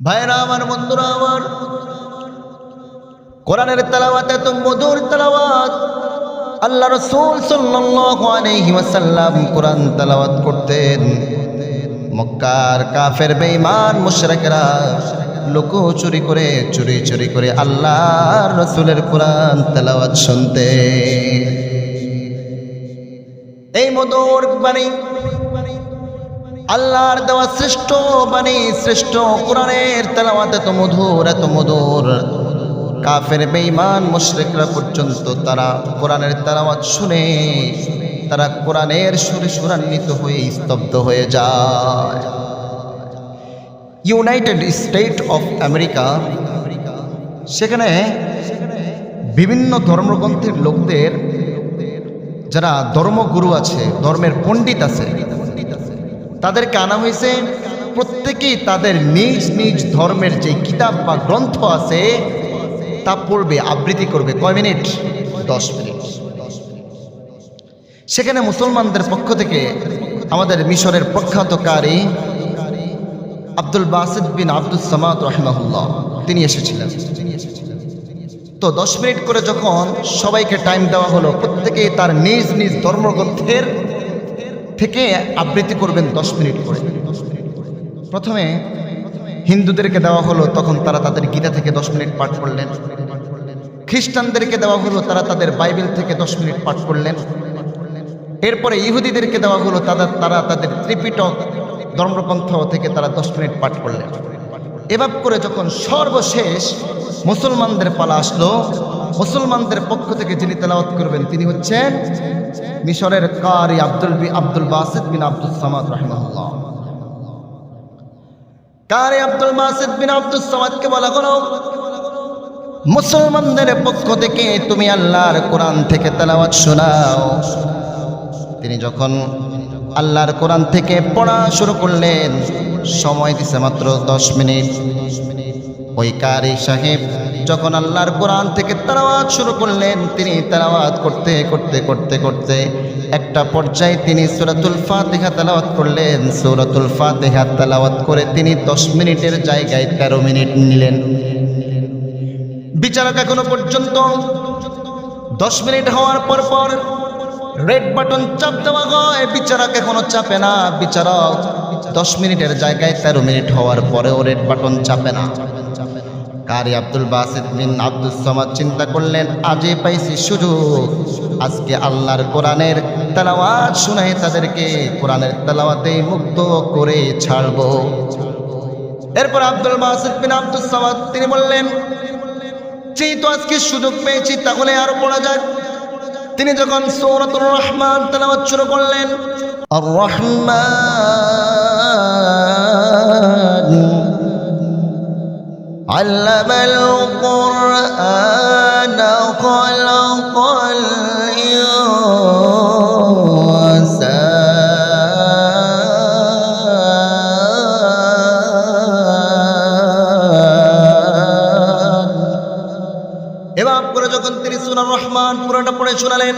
ভাইরা আমার, বন্ধুরা আমার, কোরআনের তেলাওয়াত, এত মধুর তেলাওয়াত। আল্লাহ রসুল ওয়াসাল্লাম কোরআন তেলাওয়াত করতেন। মক্কার কাফের, বেঈমান, মুশরিকরা লোকো চুরি করে, চুরি চুরি করে আল্লাহর রসুলের কোরআন তেলাওয়াত শুনতে এই মধুর বাণী আল্লাহর দেওয়া শ্রেষ্ঠ বাণী, শ্রেষ্ঠ কোরআনের তেলাওয়াত, এত মধুর এত মধুর। কাফের, বেঈমান, মুশরিকরা পর্যন্ত তারা কোরআনের তেলাওয়াত শুনে, তারা কোরআনের সুরে সুরান্বিত হয়ে স্তব্ধ হয়ে যায়। ইউনাইটেড স্টেট অফ আমেরিকা, সেখানে বিভিন্ন ধর্মগ্রন্থের লোকদের, যারা ধর্মগুরু আছে, ধর্মের পণ্ডিত আছে তাদেরকে আনা হয়েছে প্রত্যেকেই তাদের নিজ নিজ ধর্মের যে কিতাব বা গ্রন্থ আছে, তা পড়বে, আবৃত্তি করবে। কয় মিনিট? দশ মিনিট। সেখানে মুসলমানদের পক্ষ থেকে আমাদের মিশরের প্রখ্যাতকারী Abdul Basit bin Abdul Samad রহমাহুল্লাহ, তিনি এসেছিলেন। তো দশ মিনিট করে যখন সবাইকে টাইম দেওয়া হলো, প্রত্যেকেই তার নিজ নিজ ধর্মগ্রন্থের থেকে আবৃত্তি করবেন দশ মিনিট করে। প্রথমে হিন্দুদেরকে দেওয়া হলো, তখন তারা তাদের গীতা থেকে দশ মিনিট পাঠ করলেন। খ্রিস্টানদেরকে দেওয়া হলো, তারা তাদের বাইবেল থেকে দশ মিনিট পাঠ করলেন। এরপরে ইহুদিদেরকে দেওয়া হলো তারা তাদের ত্রিপিটক, ধর্মগ্রন্থ থেকে তারা দশ মিনিট পাঠ করলেন। এভাবে করে যখন সর্বশেষ মুসলমানদের পালা আসলো, মুসলমানদের পক্ষ থেকে যিনি তেলাওয়াত করবেন, তিনি হচ্ছেন মিশরের Qari Abdul B Abdul Basit bin Abdul Samad রহমাল্লাহ Qari Abdul Basit bin Abdul সামাদকে বলা হলো, মুসলমানদের পক্ষ থেকে তুমি আল্লাহর কোরআন থেকে তেলাওয়াত শোনাও। তিনি যখন আল্লাহর কোরআন থেকে পড়া শুরু করলেন সময় দিছে মাত্র দশ মিনিট। ওই কারি সাহেব যখন আল্লাহর কোরআন থেকে তালাওয়াত শুরু করলেন, তিনি তালাওয়াত করতে করতে করতে করতে একটা পর্যায়ে তিনি সূরাতুল ফাতিহা তালাওয়াত করলেন। সূরাতুল ফাতিহা তালাওয়াত করে তিনি দশ মিনিটের জায়গায় তেরো মিনিট নিলেন। বিচারক এখনও পর্যন্ত দশ মিনিট হওয়ার পর পর রেড বাটন চাপ দেওয়া হয়। বিচারক এখনও চাপে না। বিচারক দশ মিনিটের জায়গায় তেরো মিনিট হওয়ার পরেও রেড বাটন চাপে না। কারি আব্দুল বাসিদ বিন আব্দুল সমাদ চিন্তা করলেন, আজই পাইছি সুযোগ। আজকে আল্লাহর কোরআনের তেলাওয়াত শুনাই তাদেরকে কোরআনের তেলাওয়াতে মুক্ত করে ছাড়বো। এরপর আব্দুল বাসিদ বিন আব্দুল সমাদ, তিনি বললেন, যেহেতু আজকে সুযোগ পেয়েছি, তাহলে আরও পড়া যাক। তিনি যখন সৌরতুর রহমান তেলাওয়াত শুরু করলেন, আর রহমান علم القرآن خلق الإنسان এবার করে যখন তিনি সুনার রহমান পুরোটা পড়ে শোনালেন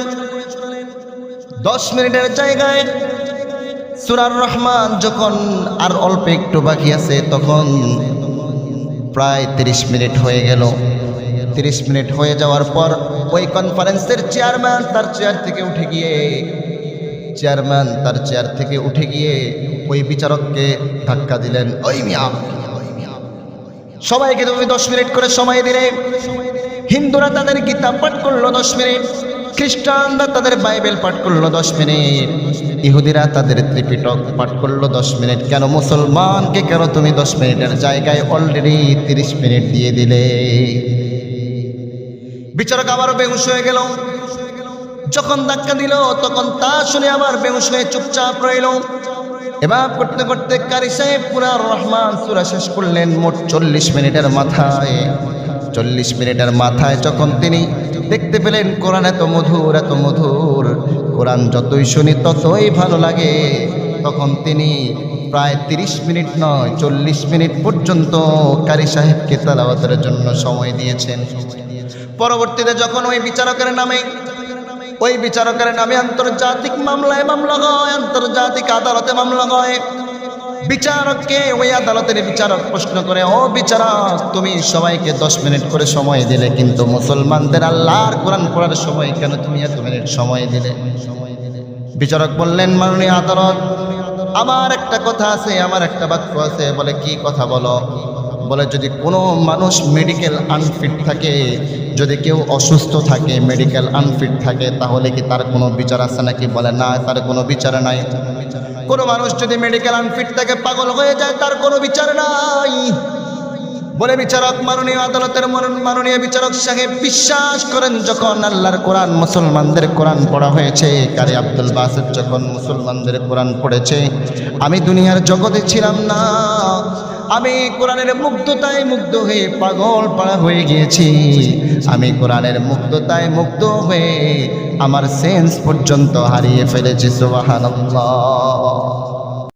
দশ মিনিটের জায়গায় সুরার রহমান যখন আর অল্প একটু বাকি আছে তখন প্রায় তিরিশ মিনিট হয়ে গেল। তিরিশ মিনিট হয়ে যাওয়ার পর ওই কনফারেন্সের চেয়ারম্যান তার চেয়ার থেকে উঠে গিয়ে চেয়ারম্যান তার চেয়ার থেকে উঠে গিয়ে ওই বিচারককে ধাক্কা দিলেন। ওই মিয়া, সবাইকে তুমি দশ মিনিট করে সময় দিলে। হিন্দুরা তাদের গীতা পাঠ করল দশ মিনিট। খ্রিস্টানরা তাদের বাইবেল পাঠ করল দশ মিনিট। ইহুদিরা তাদের ত্রিপিটক পাঠ করল দশ মিনিট। কেন মুসলমানকে কেন তুমি দশ মিনিটের জায়গায় অলরেডি তিরিশ মিনিট দিয়ে দিলে? বিচারক আবারও বেহুশ হয়ে গেল। যখন ধাক্কা দিল, তখন তা শুনে আবার বেহুশ হয়ে চুপচাপ রইল। এবার করতে করতে কারি সাহেব পুরা রহমান সুরা শেষ করলেন মোট চল্লিশ মিনিটের মাথায়। চল্লিশ মিনিটের মাথায় যখন তিনি দেখতে পেলেন, কোরআন এত মধুর এত মধুর। কোরআন যতই শুনি, ততই ভালো লাগে। তখন তিনি প্রায় তিরিশ মিনিট নয়, চল্লিশ মিনিট পর্যন্ত কারি সাহেবকে তালাওয়াতের জন্য সময় দিয়েছেন। পরবর্তীতে যখন ওই বিচারকের নামে, ওই বিচারকের নামে আন্তর্জাতিক মামলায় মামলা হয়, আন্তর্জাতিক আদালতে মামলা হয় বিচারককে ওই আদালতের বিচারক প্রশ্ন করে, ও বিচারক, তুমি সবাইকে দশ মিনিট করে সময় দিলে, কিন্তু মুসলমানদের আল্লাহর কোরআন পড়ার সময় কেন তুমি এত মিনিট সময় দিলে? বিচারক বললেন, মাননীয় আদালত, আমার একটা কথা আছে, আমার একটা বাক্য আছে, বলে কি কথা বলো? বলে, যদি কোনো মানুষ মেডিকেল আনফিট থাকে যদি কেউ অসুস্থ থাকে মেডিকেল আনফিট থাকে, তাহলে কি তার কোনো বিচার আছে নাকি? বলে, না, তার কোনো বিচার নাই। কোনো মানুষ যদি মেডিকেল আনফিট থাকে পাগল হয়ে যায়, তার কোনো বিচার নাই। বলে বিচারক, মাননীয় আদালতের মাননীয় বিচারক সাহেব বিশ্বাস করেন, যখন আল্লাহর কোরআন মুসলমানদের কোরআন পড়া হয়েছে, কারি আব্দুল বাসেদ যখন মুসলমানদের কোরআন পড়েছে, আমি দুনিয়ার জগতে ছিলাম না। আমি কোরআনের মুগ্ধতায় মুগ্ধ হয়ে পাগল পাড়া হয়ে গিয়েছি। আমি কোরআনের মুগ্ধতায় মুগ্ধ হয়ে আমার সেন্স পর্যন্ত হারিয়ে ফেলেছি, সুবহানাল্লাহ।